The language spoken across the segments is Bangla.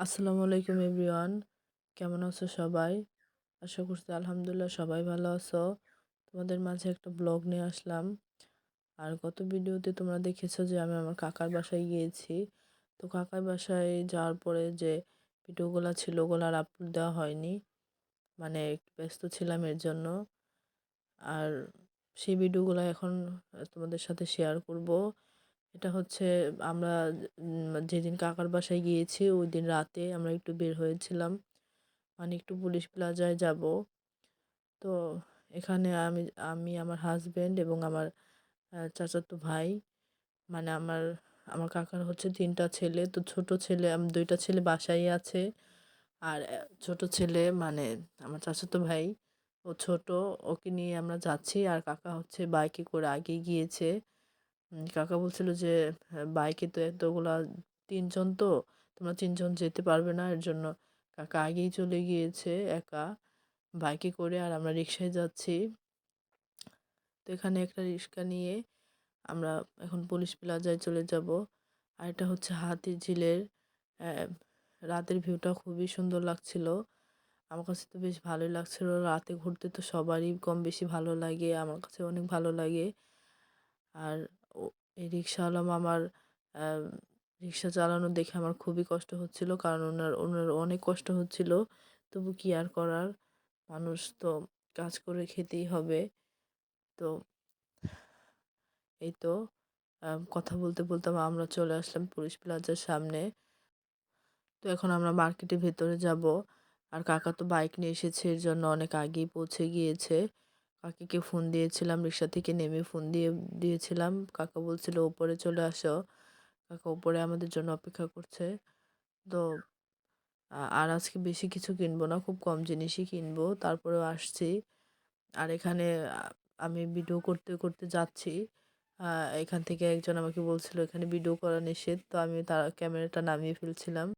আসসালামু আলাইকুম এভরিওয়ান। কেমন আছো সবাই? আশা করছি আলহামদুলিল্লাহ সবাই ভালো আছো। তোমাদের মাঝে একটা ব্লগ নিয়ে আসলাম। আর গত ভিডিওতে তোমরা দেখেছ যে আমি আমার কাকার বাসায় গিয়েছি। তো কাকার বাসায় যাওয়ার পরে যে ভিডিওগুলো ছিল ওগুলো আর আপলোড দেওয়া হয়নি। মানে একটু ব্যস্ত ছিলাম এর জন্য। আর সেই ভিডিওগুলো এখন তোমাদের সাথে শেয়ার করব। এটা হচ্ছে আমরা যেদিন কাকার বাসায় গিয়েছি ওই দিন রাতে আমরা একটু বের হয়েছিলাম। মানে একটু পুলিশ প্লাজায় যাব। তো এখানে আমি আমি, আমার হাজব্যান্ড এবং আমার চাচাতো ভাই মানে আমার আমার কাকার হচ্ছে তিনটা ছেলে। তো ছোট ছেলে দুইটা ছেলে বাসায় আছে। আর ছোট ছেলে মানে আমার চাচাতো ভাই, ও ছোট, ওকে নিয়ে আমরা যাচ্ছি। আর কাকা হচ্ছে বাইকে করে আগে গিয়েছে। কাকা বলছিল যে হ্যাঁ, বাইকে তো এতগুলা তিনজন তো তোমরা তিনজন যেতে পারবে না এর জন্য কাকা আগেই চলে গিয়েছে একা বাইকে করে আর আমরা রিক্সায় যাচ্ছি। তো এখানে একটা রিক্সা নিয়ে আমরা এখন পুলিশ প্লাজায় চলে যাব। আর এটা হচ্ছে হাতির ঝিলের রাতের ভিউটা খুবই সুন্দর লাগছিল। আমার কাছে তো বেশ ভালোই লাগছিল। রাতে ঘুরতে তো সবারই কম বেশি ভালো লাগে আমার কাছে অনেক ভালো লাগে। আর এই রিক্সাওয়ালা মামার রিক্সা চালানো দেখে আমার খুবই কষ্ট হচ্ছিল কারণ ওনার ওনার অনেক কষ্ট হচ্ছিল। তবু কি আর করার? মানুষ তো কাজ করে খেতেই হবে। তো এই তো কথা বলতে বলতে আমরা চলে আসলাম পুলিশ প্লাজার সামনে। তো এখন আমরা মার্কেটের ভেতরে যাব। আর কাকা তো বাইক নিয়ে এসেছে, এর জন্য অনেক আগেই পৌঁছে গিয়েছে। কাকিকে ফোন দিয়েছিলাম, রিক্সা থেকে নেমে ফোন দিয়ে, দিয়েছিলাম। কাকা বলছিল, ওপরে চলে আসো। কাকা উপরে আমাদের জন্য অপেক্ষা করছে। তো আর আজকে বেশি কিছু কিনবো না, খুব কম জিনিসই কিনবো। তারপরেও আসছি। আর এখানে আমি ভিডিও করতে করতে যাচ্ছি। এখান থেকে একজন আমাকে বলছিল, এখানে ভিডিও করা নিষেধ। তো আমি তার ক্যামেরাটা নামিয়ে ফেলছিলাম।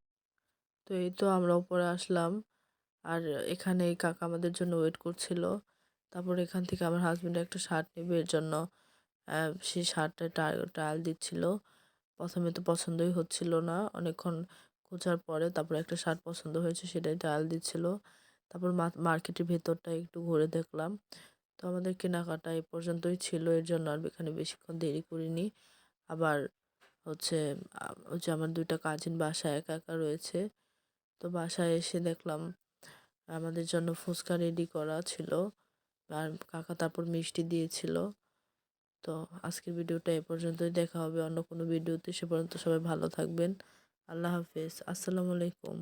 তো এই তো আমরা উপরে আসলাম। আর এখানে কাকা আমাদের জন্য ওয়েট করছিল। তারপর এখান থেকে আমার হাজব্যান্ড একটা শার্ট নেবে এর জন্য। সেই শার্টটা ট্রায়াল দিচ্ছিল। প্রথমে তো পছন্দই হচ্ছিল না। অনেকক্ষণ খোঁজার পরে তারপর একটা শার্ট পছন্দ হয়েছে, সেটাই ট্রায়াল দিচ্ছিল। তারপর মার্কেটের ভেতরটা একটু ঘুরে দেখলাম। তো আমাদের কেনাকাটা এ পর্যন্তই ছিল, এর জন্য আর এখানে বেশিক্ষণ দেরি করিনি। আবার হচ্ছে হচ্ছে আমার দুইটা কাজিন বাসায় একা একা রয়েছে। তো বাসায় এসে দেখলাম, আমাদের জন্য ফুচকা রেডি করা ছিল। আর কাকা তারপর মিষ্টি দিয়েছিল। তো আজকের ভিডিওটা এ পর্যন্তই। দেখা হবে অন্য কোনো ভিডিওতে। সে পর্যন্ত সবাই ভালো থাকবেন। আল্লাহ হাফেজ। আসসালামু আলাইকুম।